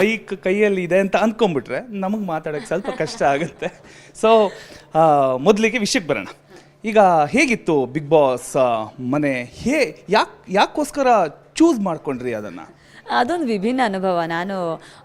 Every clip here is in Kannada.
ಬೈಕ್ ಕೈಯಲ್ಲಿ ಇದೆ ಅಂತ ಅಂದ್ಕೊಂಡ್ಬಿಟ್ರೆ ನಮಗೆ ಮಾತಾಡೋಕ್ಕೆ ಸ್ವಲ್ಪ ಕಷ್ಟ ಆಗುತ್ತೆ. ಸೊ ಮೊದಲಿಗೆ ವಿಷಯಕ್ಕೆ ಬರೋಣ. ಈಗ ಹೇಗಿತ್ತು ಬಿಗ್ ಬಾಸ್ ಮನೆ? ಹೇ ಯಾಕೆ ಯಾಕೋಸ್ಕರ ಚೂಸ್ ಮಾಡ್ಕೊಂಡ್ರಿ ಅದನ್ನು. ಅದೊಂದು ವಿಭಿನ್ನ ಅನುಭವ. ನಾನು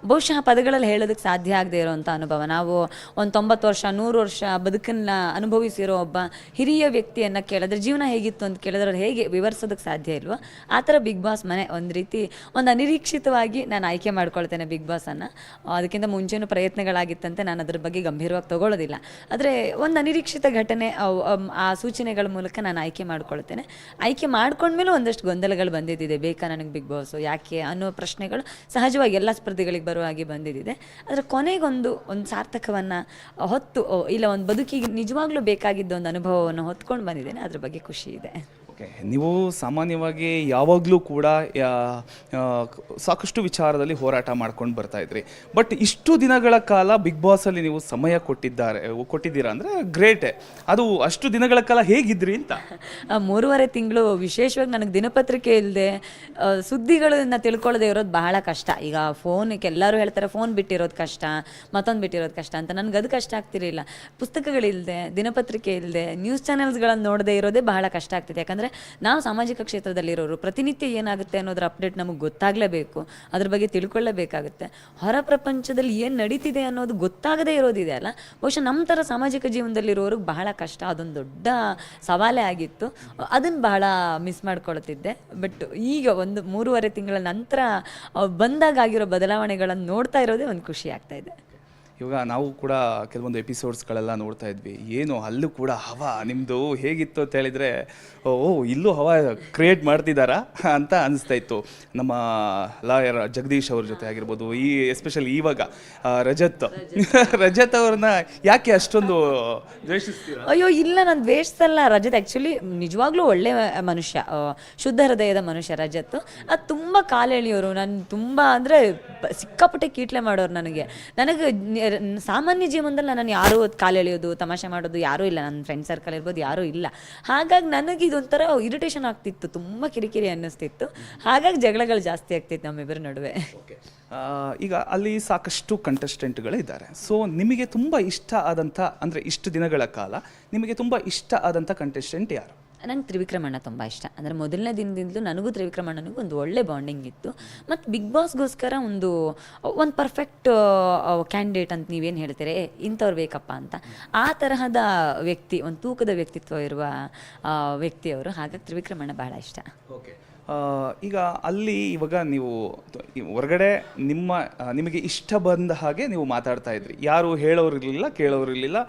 ಬಹುಶಃ ಪದಗಳಲ್ಲಿ ಹೇಳೋದಕ್ಕೆ ಸಾಧ್ಯ ಆಗದೆ ಇರೋವಂಥ ಅನುಭವ. ನಾವು ಒಂದು ತೊಂಬತ್ತು ವರ್ಷ, ನೂರು ವರ್ಷ ಬದುಕನ್ನ ಅನುಭವಿಸಿರೋ ಒಬ್ಬ ಹಿರಿಯ ವ್ಯಕ್ತಿಯನ್ನು ಕೇಳಿದ್ರೆ ಜೀವನ ಹೇಗಿತ್ತು ಅಂತ ಕೇಳಿದ್ರೆ ಅವ್ರು ಹೇಗೆ ವಿವರಿಸೋದಕ್ಕೆ ಸಾಧ್ಯ ಇಲ್ವೋ, ಆ ಥರ ಬಿಗ್ ಬಾಸ್ ಮನೆ ಒಂದು ರೀತಿ ಒಂದು ಅನಿರೀಕ್ಷಿತವಾಗಿ ನಾನು ಆಯ್ಕೆ ಮಾಡ್ಕೊಳ್ತೇನೆ ಬಿಗ್ ಬಾಸನ್ನು ಅದಕ್ಕಿಂತ ಮುಂಚೆನೂ ಪ್ರಯತ್ನಗಳಾಗಿತ್ತಂತೆ. ನಾನು ಅದ್ರ ಬಗ್ಗೆ ಗಂಭೀರವಾಗಿ ತಗೊಳ್ಳೋದಿಲ್ಲ. ಆದರೆ ಒಂದು ಅನಿರೀಕ್ಷಿತ ಘಟನೆ ಆ ಸೂಚನೆಗಳ ಮೂಲಕ ನಾನು ಆಯ್ಕೆ ಮಾಡ್ಕೊಳ್ತೇನೆ. ಆಯ್ಕೆ ಮಾಡ್ಕೊಂಡ್ಮೇಲೂ ಒಂದಷ್ಟು ಗೊಂದಲಗಳು ಬಂದಿದ್ದಿದೆ. ಬೇಕಾ ನನಗೆ ಬಿಗ್ ಬಾಸು ಯಾಕೆ ಅನ್ನೋ ಪ್ರಶ್ನೆಗಳು ಸಹಜವಾಗಿ ಎಲ್ಲ ಸ್ಪರ್ಧಿಗಳಿಗೆ ಬರುವ ಹಾಗೆ ಬಂದಿದ್ದಿದೆ ಆದರೆ ಕೊನೆಗೊಂದು ಒಂದು ಸಾರ್ಥಕವನ್ನು ಹೊತ್ತು ಇಲ್ಲ ಒಂದು ಬದುಕಿಗೆ ನಿಜವಾಗ್ಲೂ ಬೇಕಾಗಿದ್ದ ಒಂದು ಅನುಭವವನ್ನು ಹೊತ್ಕೊಂಡು ಬಂದಿದ್ದೇನೆ. ಅದ್ರ ಬಗ್ಗೆ ಖುಷಿ ಇದೆ. ನೀವು ಸಾಮಾನ್ಯವಾಗಿ ಯಾವಾಗಲೂ ಕೂಡ ಸಾಕಷ್ಟು ವಿಚಾರದಲ್ಲಿ ಹೋರಾಟ ಮಾಡ್ಕೊಂಡು ಬರ್ತಾ ಇದ್ರಿ. ಬಟ್ ಇಷ್ಟು ದಿನಗಳ ಕಾಲ ಬಿಗ್ ಬಾಸಲ್ಲಿ ನೀವು ಸಮಯ ಕೊಟ್ಟಿದ್ದಾರೆ, ಕೊಟ್ಟಿದ್ದೀರಾ ಅಂದರೆ ಗ್ರೇಟೆ. ಅದು ಅಷ್ಟು ದಿನಗಳ ಕಾಲ ಹೇಗಿದ್ರಿ ಅಂತ? ಮೂರುವರೆ ತಿಂಗಳು ವಿಶೇಷವಾಗಿ ನನಗೆ ದಿನಪತ್ರಿಕೆ ಇಲ್ಲದೆ ಸುದ್ದಿಗಳನ್ನ ತಿಳ್ಕೊಳ್ಳದೆ ಇರೋದು ಬಹಳ ಕಷ್ಟ. ಈಗ ಫೋನ್ಗೆ ಎಲ್ಲರೂ ಹೇಳ್ತಾರೆ ಫೋನ್ ಬಿಟ್ಟಿರೋದು ಕಷ್ಟ, ಮತ್ತೊಂದು ಬಿಟ್ಟಿರೋದು ಕಷ್ಟ ಅಂತ. ನನಗೆ ಅದು ಕಷ್ಟ ಆಗ್ತಿರಲಿಲ್ಲ. ಪುಸ್ತಕಗಳಿಲ್ಲದೆ ದಿನಪತ್ರಿಕೆ ಇಲ್ಲದೆ ನ್ಯೂಸ್ ಚಾನೆಲ್ಸ್ಗಳನ್ನು ನೋಡದೆ ಇರೋದೇ ಬಹಳ ಕಷ್ಟ ಆಗ್ತಿದೆ. ಯಾಕಂದರೆ ನಾವು ಸಾಮಾಜಿಕ ಕ್ಷೇತ್ರದಲ್ಲಿರೋರು ಪ್ರತಿನಿತ್ಯ ಏನಾಗುತ್ತೆ ಅನ್ನೋದ್ರ ಅಪ್ಡೇಟ್ ನಮಗೆ ಗೊತ್ತಾಗಲೇಬೇಕು. ಅದ್ರ ಬಗ್ಗೆ ತಿಳ್ಕೊಳ್ಳೇಬೇಕಾಗುತ್ತೆ. ಹೊರ ಪ್ರಪಂಚದಲ್ಲಿ ಏನು ನಡೀತಿದೆ ಅನ್ನೋದು ಗೊತ್ತಾಗದೇ ಇರೋದಿದೆ ಅಲ್ಲ? ಬಹುಶಃ ನಮ್ಮ ಥರ ಸಾಮಾಜಿಕ ಜೀವನದಲ್ಲಿರೋರಿಗೆ ಬಹಳ ಕಷ್ಟ. ಅದೊಂದು ದೊಡ್ಡ ಸವಾಲೇ ಆಗಿತ್ತು. ಅದನ್ನು ಬಹಳ ಮಿಸ್ ಮಾಡ್ಕೊಳ್ತಿದ್ದೆ. ಬಟ್ ಈಗ ಒಂದು ಮೂರುವರೆ ತಿಂಗಳ ನಂತರ ಬಂದಾಗ ಆಗಿರೋ ಬದಲಾವಣೆಗಳನ್ನು ನೋಡ್ತಾ ಇರೋದೇ ಒಂದು ಖುಷಿ ಆಗ್ತಾ ಇದೆ. ಇವಾಗ ನಾವು ಕೂಡ ಕೆಲವೊಂದು ಎಪಿಸೋಡ್ಸ್ಗಳೆಲ್ಲ ನೋಡ್ತಾ ಇದ್ವಿ. ಏನು ಅಲ್ಲೂ ಕೂಡ ಹವಾ ನಿಮ್ಮದು ಹೇಗಿತ್ತು ಅಂತ ಹೇಳಿದರೆ ಓ ಇಲ್ಲೂ ಹವಾ ಕ್ರಿಯೇಟ್ ಮಾಡ್ತಿದ್ದಾರಾ ಅಂತ ಅನಿಸ್ತಾ ಇತ್ತು. ನಮ್ಮ ಲಾಯರ್ ಜಗದೀಶ್ ಅವ್ರ ಜೊತೆ ಆಗಿರ್ಬೋದು ಈ ಎಸ್ಪೆಷಲಿ ಇವಾಗ ರಜತ್. ರಜತ್. ಅವ್ರನ್ನ ಯಾಕೆ ಅಷ್ಟೊಂದು ದ್ವೇಷಿಸ್ತೀರಾ? ಅಯ್ಯೋ ಇಲ್ಲ ನಾನು ದ್ವೇಷಿಸಲ್ಲ. ರಜತ್ ಆ್ಯಕ್ಚುಲಿ ನಿಜವಾಗ್ಲೂ ಒಳ್ಳೆ ಮನುಷ್ಯ. ಶುದ್ಧ ಹೃದಯದ ಮನುಷ್ಯ ರಜತ್. ಅದು ತುಂಬ ಕಾಲೆಳೆಯೋರು. ನಾನು ತುಂಬ ಅಂದರೆ ಸಿಕ್ಕಾಪಟ್ಟೆ ಕೀಟ್ಲೆ ಮಾಡೋರು ನನಗೆ. ನನಗೆ ಸಾಮಾನ್ಯ ಜೀವನದಲ್ಲಿ ನಾನು ಯಾರೂ ಕಾಲೆಳೆಯೋದು ತಮಾಷೆ ಮಾಡೋದು ಯಾರೂ ಇಲ್ಲ. ನನ್ನ ಫ್ರೆಂಡ್ ಸರ್ಕಲ್ ಇರ್ಬೋದು ಯಾರೂ ಇಲ್ಲ. ಹಾಗಾಗಿ ನನಗೆ ಇದೊಂಥರ ಇರಿಟೇಷನ್ ಆಗ್ತಿತ್ತು. ತುಂಬ ಕಿರಿಕಿರಿ ಅನ್ನಿಸ್ತಿತ್ತು. ಹಾಗಾಗಿ ಜಗಳಗಳು ಜಾಸ್ತಿ ಆಗ್ತಿತ್ತು ನಮ್ಮಿಬ್ಬರ ನಡುವೆ. ಈಗ ಅಲ್ಲಿ ಸಾಕಷ್ಟು ಕಂಟೆಸ್ಟೆಂಟ್ಗಳು ಇದ್ದಾರೆ. ಸೊ ನಿಮಗೆ ತುಂಬ ಇಷ್ಟ ಆದಂಥ, ಅಂದರೆ ಇಷ್ಟು ದಿನಗಳ ಕಾಲ, ನಿಮಗೆ ತುಂಬ ಇಷ್ಟ ಆದಂಥ ಕಂಟೆಸ್ಟೆಂಟ್ ಯಾರು? ನಂಗೆ ತ್ರಿವಿಕ್ರಮಣ್ಣ ತುಂಬ ಇಷ್ಟ. ಅಂದರೆ ಮೊದಲನೇ ದಿನದಿಂದಲೂ ನನಗೂ ತ್ರಿವಿಕ್ರಮಣ್ಣನಿಗೂ ಒಂದು ಒಳ್ಳೆ ಬಾಂಡಿಂಗ್ ಇತ್ತು. ಮತ್ತು ಬಿಗ್ ಬಾಸ್ಗೋಸ್ಕರ ಒಂದು ಒಂದು ಪರ್ಫೆಕ್ಟ್ ಕ್ಯಾಂಡಿಡೇಟ್ ಅಂತ ನೀವೇನು ಹೇಳ್ತೀರಿ? "ಏ, ಇಂಥವ್ರು ಬೇಕಪ್ಪ ಅಂತ. ಆ ತರಹದ ವ್ಯಕ್ತಿ ಒಂದು ತೂಕದ ವ್ಯಕ್ತಿತ್ವ ಇರುವ ವ್ಯಕ್ತಿಯವರು. ಹಾಗಾಗಿ ತ್ರಿವಿಕ್ರಮಣ್ಣ ಬಹಳ ಇಷ್ಟ. ಓಕೆ. ಈಗ ಅಲ್ಲಿ ಇವಾಗ ನೀವು ಹೊರಗಡೆ ನಿಮ್ಮ ನಿಮಗೆ ಇಷ್ಟ ಬಂದ ಹಾಗೆ ನೀವು ಮಾತಾಡ್ತಾ ಇದ್ರಿ. ಯಾರು ಹೇಳೋರು ಇರಲಿಲ್ಲ, ಕೇಳೋರು ಇರಲಿಲ್ಲ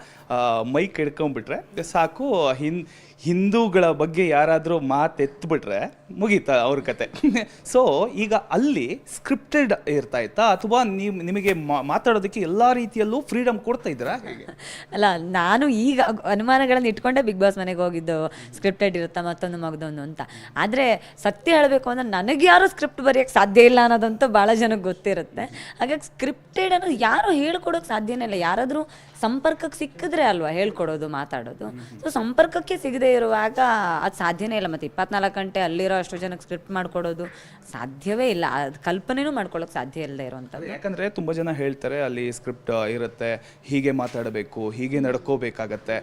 ಮೈಕ್ ಹಿಡ್ಕೊಂಡ್ಬಿಟ್ರೆ ಸಾಕು, ಹಿನ್, ಹಿಂದೂಗಳ ಬಗ್ಗೆ ಯಾರಾದರೂ ಮಾತೆತ್ಬಿಟ್ರೆ ಮುಗೀತಾ ಅವ್ರ ಕತೆ. ಸೊ ಈಗ ಅಲ್ಲಿ ಸ್ಕ್ರಿಪ್ಟೆಡ್ ಇರ್ತಾ ಇತ್ತಾ? ಅಥವಾ ನೀವು, ನಿಮಗೆ ಮಾತಾಡೋದಕ್ಕೆ ಎಲ್ಲ ರೀತಿಯಲ್ಲೂ ಫ್ರೀಡಮ್ ಕೊಡ್ತಾ ಇದ್ದೀರಾ? ಅಲ್ಲ, ನಾನು ಈಗ ಅನುಮಾನಗಳನ್ನು ಇಟ್ಕೊಂಡೆ ಬಿಗ್ ಬಾಸ್ ಮನೆಗೆ ಹೋಗಿದ್ದು. ಸ್ಕ್ರಿಪ್ಟೆಡ್ ಇರುತ್ತಾ ಮತ್ತೊಂದು ಮಗದೊಂದು ಅಂತ. ಆದರೆ ಸತ್ಯ ಹೇಳಬೇಕು ಅಂದ್ರೆ ನನಗೆ ಯಾರು ಸ್ಕ್ರಿಪ್ಟ್ ಬರೆಯೋಕ್ಕೆ ಸಾಧ್ಯ ಇಲ್ಲ ಅನ್ನೋದಂತೂ ಭಾಳ ಜನಕ್ಕೆ ಗೊತ್ತಿರುತ್ತೆ. ಹಾಗಾಗಿ ಸ್ಕ್ರಿಪ್ಟೆಡ್ ಅನ್ನೋದು ಯಾರು ಹೇಳ್ಕೊಡೋಕೆ ಸಾಧ್ಯನೇ ಇಲ್ಲ. ಯಾರಾದರೂ ಸಂಪರ್ಕಕ್ಕೆ ಸಿಕ್ಕಿದ್ರೆ ಅಲ್ವಾ ಹೇಳ್ಕೊಡೋದು ಮಾತಾಡೋದು. ಸೊ ಸಂಪರ್ಕಕ್ಕೆ ಸಿಗದೆ ಇರುವಾಗ ಅದು ಸಾಧ್ಯನೇ ಇಲ್ಲ. ಮತ್ತು ಇಪ್ಪತ್ನಾಲ್ಕು ಗಂಟೆ ಅಲ್ಲಿರೋ ಅಷ್ಟು ಜನಕ್ಕೆ ಸ್ಕ್ರಿಪ್ಟ್ ಮಾಡಿಕೊಡೋದು ಸಾಧ್ಯವೇ ಇಲ್ಲ. ಅದು ಕಲ್ಪನೆನೂ ಮಾಡ್ಕೊಳ್ಳೋಕೆ ಸಾಧ್ಯ ಇಲ್ಲದೆ ಇರುವಂಥದ್ದು ಯಾಕಂದ್ರೆ ತುಂಬಾ ಜನ ಹೇಳ್ತಾರೆ ಅಲ್ಲಿ ಸ್ಕ್ರಿಪ್ಟ್ ಇರುತ್ತೆ ಹೀಗೆ ಮಾತಾಡಬೇಕು ಹೀಗೆ ನಡ್ಕೋಬೇಕಾಗತ್ತೆ.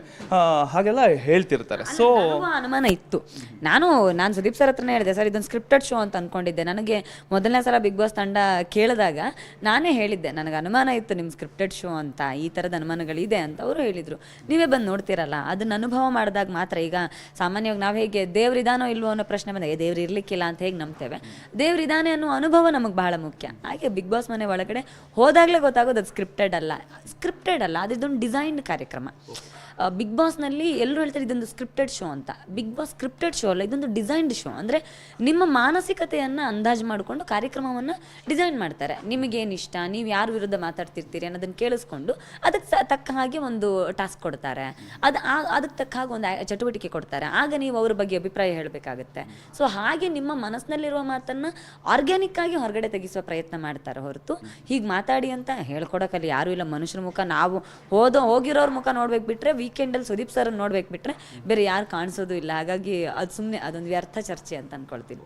ಹಾಗೆಲ್ಲ ಹೇಳ್ತಿರ್ತಾರೆ. ಸೊ ಅನುಮಾನ ಇತ್ತು. ನಾನು ನಾನು ಸುದೀಪ್ ಸರ್ ಹತ್ರನೇ ಹೇಳಿದೆ ಸರ್ ಇದೊಂದು ಸ್ಕ್ರಿಪ್ಟೆಡ್ ಶೋ ಅಂತ ಅನ್ಕೊಂಡಿದ್ದೆ. ನನಗೆ ಮೊದಲನೇ ಸಲ ಬಿಗ್ ಬಾಸ್ ತಂಡ ಕೇಳಿದಾಗ ನಾನೇ ಹೇಳಿದ್ದೆ, ನನಗೆ ಅನುಮಾನ ಇತ್ತು ನಿಮ್ಮ ಸ್ಕ್ರಿಪ್ಟೆಡ್ ಶೋ ಅಂತ, ಈ ಥರದ ಅನುಮಾನಗಳಿದೆ ಅಂತ ಅವರು ಹೇಳಿದರು. ನೀವೇ ಬಂದು ನೋಡ್ತೀರಲ್ಲ, ಅದನ್ನು ಅನುಭವ ಮಾಡಿದಾಗ ಮಾತ್ರ ಈಗ ಸಾಮಾನ್ಯವಾಗಿ ನಾವು ಹೇಗೆ ದೇವ್ರಿದಾನೋ ಇಲ್ವೋ ಅನ್ನೋ ಪ್ರಶ್ನೆ ಬಂದಾಗ ದೇವ್ರು ಇರಲಿಕ್ಕಿಲ್ಲ ಅಂತ ಹೇಗೆ ನಂಬ್ತೇವೆ? ದೇವ್ರಿದಾನೆ ಅನ್ನೋ ಅನುಭವ ನಮಗೆ ಬಹಳ ಮುಖ್ಯ. ಹಾಗೆ ಬಿಗ್ ಬಾಸ್ ಮನೆ ಒಳಗಡೆ ಹೋದಾಗಲೇ ಗೊತ್ತಾಗೋದು ಅದು ಸ್ಕ್ರಿಪ್ಟೆಡ್ ಅಲ್ಲ. ಸ್ಕ್ರಿಪ್ಟೆಡ್ ಅಲ್ಲ ಅದು ಇದೊಂದು ಡಿಸೈನ್ಡ್ ಕಾರ್ಯಕ್ರಮ. ಬಿಗ್ ಬಾಸ್ನಲ್ಲಿ ಎಲ್ಲರೂ ಹೇಳ್ತಾರೆ ಇದೊಂದು ಸ್ಕ್ರಿಪ್ಟೆಡ್ ಶೋ ಅಂತ. ಬಿಗ್ ಬಾಸ್ ಸ್ಕ್ರಿಪ್ಟೆಡ್ ಶೋ ಅಲ್ಲ, ಇದೊಂದು ಡಿಸೈನ್ಡ್ ಶೋ ಅಂದರೆ ನಿಮ್ಮ ಮಾನಸಿಕತೆಯನ್ನು ಅಂದಾಜು ಮಾಡಿಕೊಂಡು ಕಾರ್ಯಕ್ರಮವನ್ನು ಡಿಸೈನ್ ಮಾಡ್ತಾರೆ. ನಿಮಗೇನು ಇಷ್ಟ? ನೀವು ಯಾರ ವಿರುದ್ಧ ಮಾತಾಡ್ತಿರ್ತೀರಿ ಅನ್ನೋದನ್ನು ಕೇಳಿಸ್ಕೊಂಡು ಅದಕ್ಕೆ ತಕ್ಕ ಹಾಗೆ ಒಂದು ಟಾಸ್ಕ್ ಕೊಡ್ತಾರೆ. ಅದು ಅದಕ್ಕೆ ತಕ್ಕ ಹಾಗೆ ಒಂದು ಚಟುವಟಿಕೆ ಕೊಡ್ತಾರೆ. ಆಗ ನೀವು ಅವ್ರ ಬಗ್ಗೆ ಅಭಿಪ್ರಾಯ ಹೇಳಬೇಕಾಗುತ್ತೆ. ಸೊ ಹಾಗೆ ನಿಮ್ಮ ಮನಸ್ಸಿನಲ್ಲಿರುವ ಮಾತನ್ನು ಆರ್ಗ್ಯಾನಿಕ್ ಆಗಿ ಹೊರಗಡೆ ತೆಗೆಸುವ ಪ್ರಯತ್ನ ಮಾಡ್ತಾರೆ ಹೊರತು. ಹೀಗೆ ಮಾತಾಡಿ ಅಂತ ಹೇಳ್ಕೊಡೋಕಲ್ಲಿ ಯಾರೂ ಇಲ್ಲ. ಮನುಷ್ಯರ ಮುಖ ನಾವು ಹೋದೋ, ಹೋಗಿರೋರ ಮುಖ ನೋಡ್ಬೇಕು ಬಿಟ್ರೆ ವೀಕೆಂಡಲ್ಲಿ ಸುದೀಪ್ ಸರ್ ನೋಡ್ಬೇಕು ಬಿಟ್ರೆ ಬೇರೆ ಯಾರು ಕಾಣಿಸೋದು ಇಲ್ಲ. ಹಾಗಾಗಿ ಅದು ಸುಮ್ಮನೆ ಅದೊಂದು ವ್ಯರ್ಥ ಚರ್ಚೆ ಅಂತ ಅನ್ಕೊಳ್ತೀನಿ.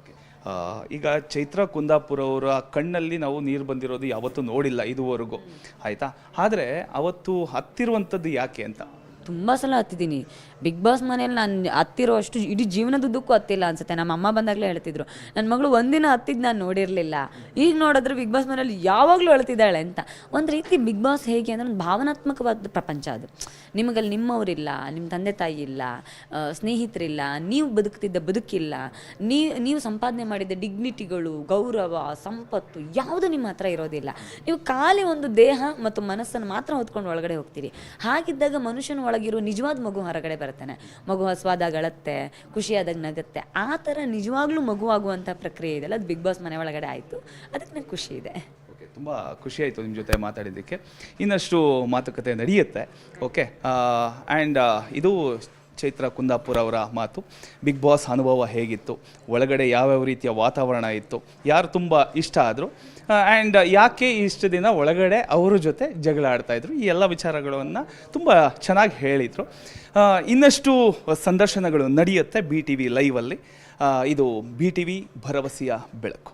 ಈಗ ಚೈತ್ರ ಕುಂದಾಪುರ ಅವರ ಕಣ್ಣಲ್ಲಿ ನಾವು ನೀರು ಬಂದಿರೋದು ಯಾವತ್ತೂ ನೋಡಿಲ್ಲ ಇದುವರೆಗೂ. ಆಯಿತಾ? ಆದರೆ ಅವತ್ತು ಹತ್ತಿರುವಂಥದ್ದು ಯಾಕೆ ಅಂತ? ತುಂಬ ಸಲ ಹತ್ತಿದ್ದೀನಿ. ಬಿಗ್ ಬಾಸ್ ಮನೇಲಿ ನಾನು ಹತ್ತಿರೋ ಅಷ್ಟು ಇಡೀ ಜೀವನದುದ್ದಕ್ಕೂ ಹತ್ತಿಲ್ಲ ಅನ್ಸುತ್ತೆ. ನಮ್ಮ ಅಮ್ಮ ಬಂದಾಗಲೇ ಹೇಳ್ತಿದ್ರು. ನನ್ನ ಮಗಳು ಒಂದಿನ ಹತ್ತಿದ್ದು ನಾನು ನೋಡಿರಲಿಲ್ಲ. ಈಗ ನೋಡಿದ್ರೆ ಬಿಗ್ ಬಾಸ್ ಮನೇಲಿ ಯಾವಾಗಲೂ ಅಳ್ತಿದ್ದಾಳೆ ಅಂತ. ಒಂದು ರೀತಿ ಬಿಗ್ ಬಾಸ್ ಹೇಗೆ ಅಂದರೆ ಒಂದು ಭಾವನಾತ್ಮಕವಾದ ಪ್ರಪಂಚ ಅದು. ನಿಮಗಲ್ಲಿ ನಿಮ್ಮವರಿಲ್ಲ ನಿಮ್ಮ ತಂದೆ ತಾಯಿ ಇಲ್ಲ ಸ್ನೇಹಿತರಿಲ್ಲ, ನೀವು ಬದುಕ್ತಿದ್ದ ಬದುಕಿಲ್ಲ, ನೀ, ನೀವು ಸಂಪಾದನೆ ಮಾಡಿದ ಡಿಗ್ನಿಟಿಗಳು ಗೌರವ, ಸಂಪತ್ತು ಯಾವುದು ನಿಮ್ಮ ಹತ್ರ ಇರೋದಿಲ್ಲ. ನೀವು ಖಾಲಿ ಒಂದು ದೇಹ ಮತ್ತು ಮನಸ್ಸನ್ನು ಮಾತ್ರ ಹೊತ್ಕೊಂಡು ಒಳಗಡೆ ಹೋಗ್ತೀರಿ. ಹಾಗಿದ್ದಾಗ ಮನುಷ್ಯನ ಒಳಗಿರೋ ನಿಜವಾದ ಮಗು ಹೊರಗಡೆ ಬರ್ತಾನೆ. ಮಗು ಹಸುವಾದಾಗ ಅಳತ್ತೆ ಖುಷಿಯಾದಾಗ ನಗುತ್ತೆ. ಆ ಥರ ನಿಜವಾಗ್ಲೂ ಮಗುವಾಗುವಂಥ ಪ್ರಕ್ರಿಯೆ ಇದೆಯಲ್ಲ ಅದು ಬಿಗ್ ಬಾಸ್ ಮನೆ ಒಳಗಡೆ ಆಯಿತು. ಅದಕ್ಕೆ ನಂಗೆ ಖುಷಿ ಇದೆ. ಓಕೆ, ತುಂಬ ಖುಷಿ ಆಯಿತು ನಿಮ್ಮ ಜೊತೆ ಮಾತಾಡಿದ್ದಕ್ಕೆ. ಇನ್ನಷ್ಟು ಮಾತುಕತೆ ನಡೆಯುತ್ತೆ. ಓಕೆ ಆ್ಯಂಡ್ ಇದು ಚೈತ್ರ ಕುಂದಾಪುರ ಅವರ ಮಾತು. ಬಿಗ್ ಬಾಸ್ ಅನುಭವ ಹೇಗಿತ್ತು? ಒಳಗಡೆ ಯಾವ್ಯಾವ ರೀತಿಯ ವಾತಾವರಣ ಇತ್ತು? ಯಾರು ತುಂಬ ಇಷ್ಟ ಆದರು? ಆ್ಯಂಡ್ ಯಾಕೆ ಇಷ್ಟು ದಿನ ಒಳಗಡೆ ಅವರ ಜೊತೆ ಜಗಳ ಆಡ್ತಾಯಿದ್ರು ಈ ಎಲ್ಲ ವಿಚಾರಗಳನ್ನು ತುಂಬ ಚೆನ್ನಾಗಿ ಹೇಳಿದರು. ಇನ್ನಷ್ಟು ಸಂದರ್ಶನಗಳು ನಡೆಯುತ್ತೆ ಬಿ ಟಿ ವಿ ಲೈವಲ್ಲಿ. ಇದು ಬಿ ಟಿ ವಿ ಭರವಸೆಯ ಬೆಳಕು.